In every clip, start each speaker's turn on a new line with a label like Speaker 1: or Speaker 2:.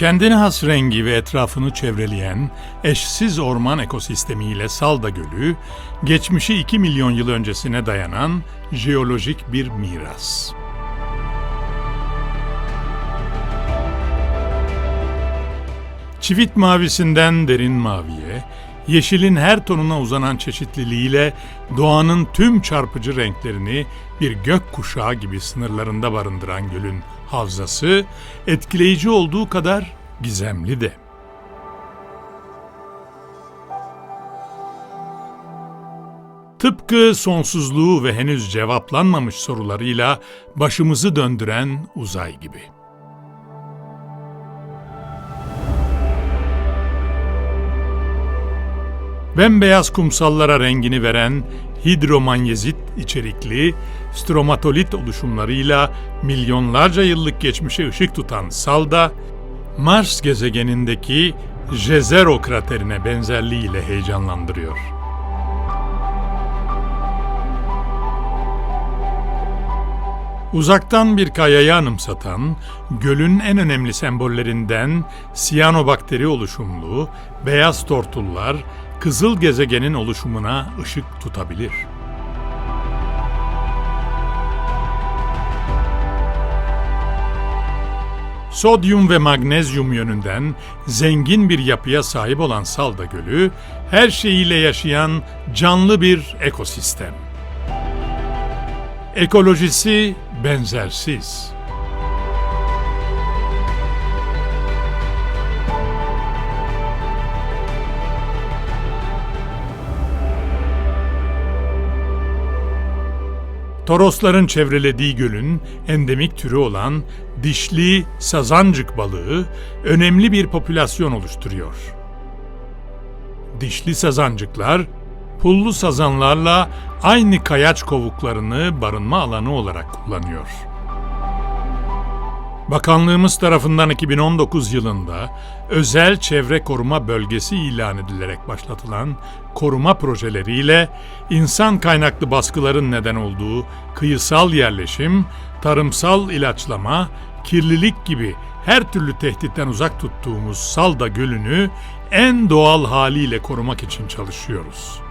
Speaker 1: Kendine has rengi ve etrafını çevreleyen eşsiz orman ekosistemiyle Salda Gölü, geçmişi 2 milyon yıl öncesine dayanan jeolojik bir miras. Çivit mavisinden derin maviye, yeşilin her tonuna uzanan çeşitliliğiyle doğanın tüm çarpıcı renklerini bir gök kuşağı gibi sınırlarında barındıran gölün havzası, etkileyici olduğu kadar gizemli de. Tıpkı sonsuzluğu ve henüz cevaplanmamış sorularıyla başımızı döndüren uzay gibi. Bembeyaz kumsallara rengini veren hidromanyezit içerikli stromatolit oluşumlarıyla milyonlarca yıllık geçmişe ışık tutan Salda, Mars gezegenindeki Jezero kraterine benzerliğiyle heyecanlandırıyor. Uzaktan bir kayayı anımsatan, gölün en önemli sembollerinden siyanobakteri oluşumlu beyaz tortullar kızıl gezegenin oluşumuna ışık tutabilir. Sodyum ve magnezyum yönünden zengin bir yapıya sahip olan Salda Gölü, her şeyiyle yaşayan canlı bir ekosistem. Ekolojisi benzersiz. Torosların çevrelediği gölün endemik türü olan dişli sazancık balığı önemli bir popülasyon oluşturuyor. Dişli sazancıklar pullu sazanlarla aynı kayaç kovuklarını barınma alanı olarak kullanıyor. Bakanlığımız tarafından 2019 yılında özel çevre koruma bölgesi ilan edilerek başlatılan koruma projeleriyle insan kaynaklı baskıların neden olduğu kıyısal yerleşim, tarımsal ilaçlama, kirlilik gibi her türlü tehditten uzak tuttuğumuz Salda Gölü'nü en doğal haliyle korumak için çalışıyoruz.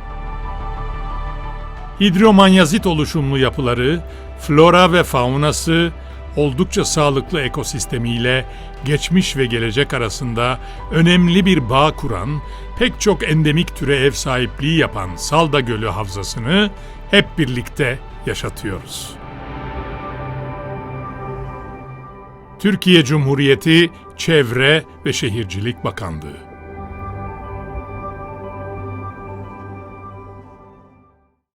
Speaker 1: Hidromanyazit oluşumlu yapıları, flora ve faunası, oldukça sağlıklı ekosistemiyle geçmiş ve gelecek arasında önemli bir bağ kuran, pek çok endemik türe ev sahipliği yapan Salda Gölü Havzası'nı hep birlikte yaşatıyoruz. Türkiye Cumhuriyeti Çevre ve Şehircilik Bakanlığı